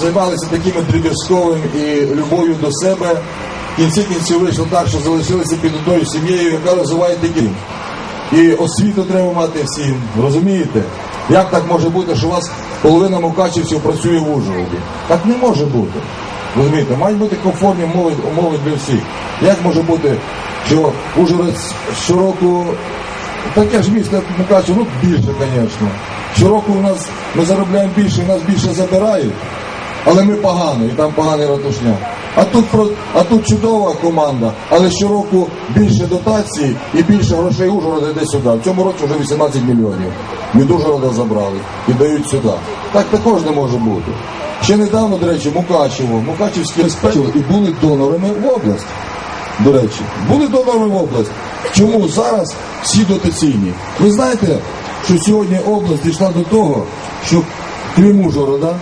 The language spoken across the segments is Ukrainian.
займалися такими дріб'язковим і любов'ю до себе. В кінці кінців вийшло так, що залишилися під одною сім'єю, яка розвиває такі. І освіту треба мати всім, розумієте? Як так може бути, що у вас половина мукачівців працює в Ужгороді? Так не може бути. Розумієте, мають бути комфортні умови, умови для всіх. Як може бути, що Ужгород щороку, таке ж місто, як Мукачево, ну більше, звісно. Щороку у нас ми заробляємо більше, у нас більше забирають, але ми погано, і там поганий ратушня. А тут про- а тут чудова команда, але щороку більше дотацій і більше грошей Ужгорода йде сюди. В цьому році вже 18 мільйонів. Від Ужгорода забрали і дають сюди. Так також не може бути. Ще недавно, до речі, Мукачево, Мукачевські безпечили і були донорами в область. До речі, були донорами в область. Чому зараз всі дотаційні? Ви знаєте, що сьогодні область дійшла до того, що крім Ужгорода,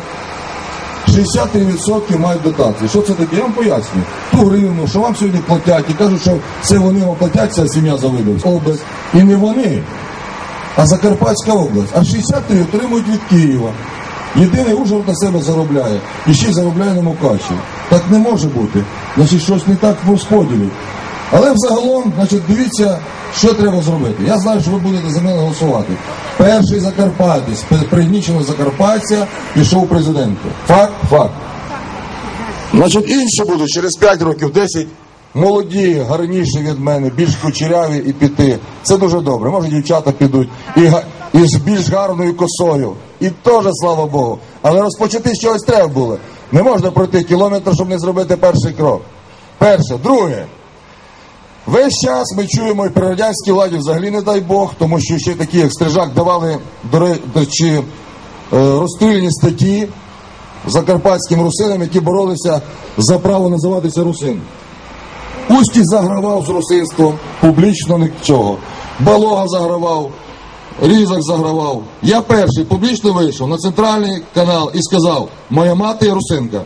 63% мають дотації. Що це таке? Я вам поясню. Ту гривну, що вам сьогодні платять, і кажуть, що це вони вам платять, ця сім'я за область. І не вони, а Закарпатська область. А 63 отримують від Києва. Єдиний Ужгород на себе заробляє. І ще й заробляє на Мукачі. Так не може бути. Значить, щось не так в розподілі. Але взагалом, значить, дивіться, що треба зробити. Я знаю, що ви будете за мене голосувати. Перший закарпатець, пригнічений закарпаття, пішов президентом. Факт, факт. Значить, інші будуть через 5 років, 10, молоді, гарніші від мене, більш кучеряві і піти. Це дуже добре. Може, дівчата підуть і, і з більш гарною косою. І теж, слава Богу. Але розпочати чогось треба було. Не можна пройти кілометр, щоб не зробити перший крок. Перше. Друге. Весь час ми чуємо і при радянській владі взагалі не дай Бог, тому що ще такі, як Стрижак, давали до речі, е, розстріляні статті закарпатським русинам, які боролися за право називатися русин. Устій загравав з русинством, публічно нічого. Балога загравав, Різак загравав. Я перший публічно вийшов на центральний канал і сказав: моя мати русинка.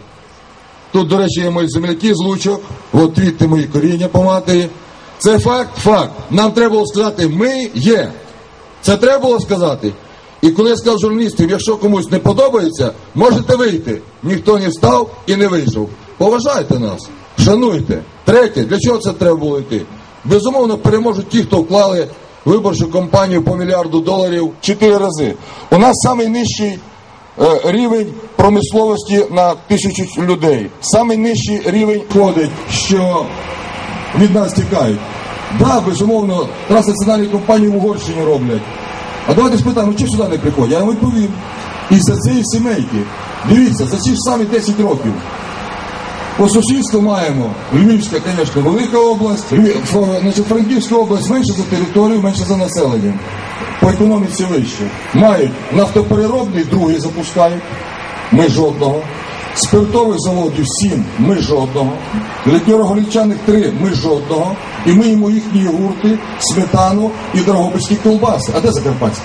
Тут, до речі, є мої земляки з лучок, от твідти мої коріння по матері. Це факт, факт. Нам треба було сказати, ми є. Це треба було сказати. І коли я сказав журналістам, якщо комусь не подобається, можете вийти. Ніхто не встав і не вийшов. Поважайте нас, шануйте. Третє, для чого це треба було йти? Безумовно, переможуть ті, хто вклали виборчу кампанію по мільярду доларів чотири рази. У нас найнижчий е, рівень промисловості на тисячу людей. Самий нижчий рівень ходить, що від нас тікають. Да, безумовно, транснаціональні компанії в Угорщині роблять. А давайте спитаємо, чи сюди не приходять? Я вам відповім. І за цієї сімейки. Дивіться, за ці ж самі 10 років. По сусідству маємо Львівська, звісно, велика область, значить, Франківська область менше за територію, менше за населенням. По економіці вище. Мають нафтопереробний, другий запускають. Ми жодного. Спиртових заводів сім, ми жодного. Лікероголічаних три, ми жодного. І ми їмо їхні йогурти, сметану і дрогобицькі колбаси. А де Закарпатські?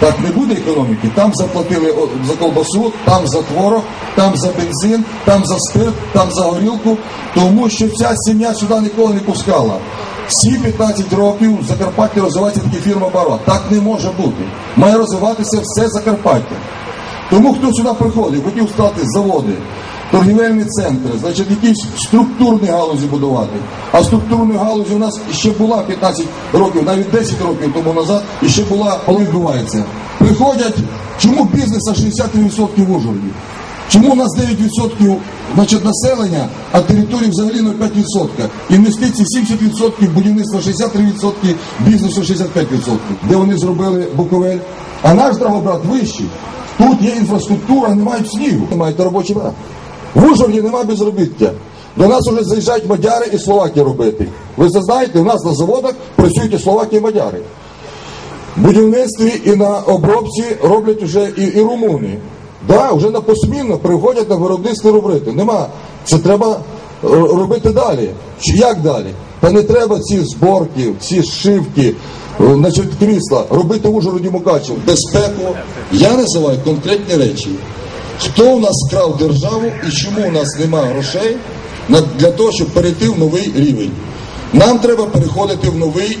Так не буде економіки. Там заплатили за колбасу, там за творог, там за бензин, там за спирт, там за горілку, тому що ця сім'я сюди ніколи не пускала. Всі 15 років в Закарпатті розвивається тільки фірма Баро. Так не може бути. Має розвиватися все Закарпаття. Тому хто сюди приходить, хотів стати заводи, торгівельні центри, значить якісь структурні галузі будувати. А структурні галузі у нас ще була 15 років, навіть 10 років тому назад, і ще була, коли відбувається. Приходять, чому бізнес на 63% в Ужгороді? Чому у нас 9% значить, населення, а території взагалі 0,5%? Інвестиції 70%, будівництво 63%, бізнесу 65%. Де вони зробили Буковель? А наш Драгобрат вищий. Тут є інфраструктура, немає снігу, немає робочі брат. В Ужгороді немає безробіття. До нас вже заїжджають мадяри і словаки робити. Ви це знаєте, у нас на заводах працюють і словаки і мадяри. В будівництві і на обробці роблять вже і, і румуни. Да, вже на посмінно приходять на виробництво робити. Нема. Це треба е, робити далі. Чи як далі? Та не треба ці зборки, ці шивки, е, значить, крісла, робити в Ужгороді Мукачев. Безпеку. Я називаю конкретні речі. Хто у нас вкрав державу і чому у нас немає грошей для того, щоб перейти в новий рівень? Нам треба переходити в новий.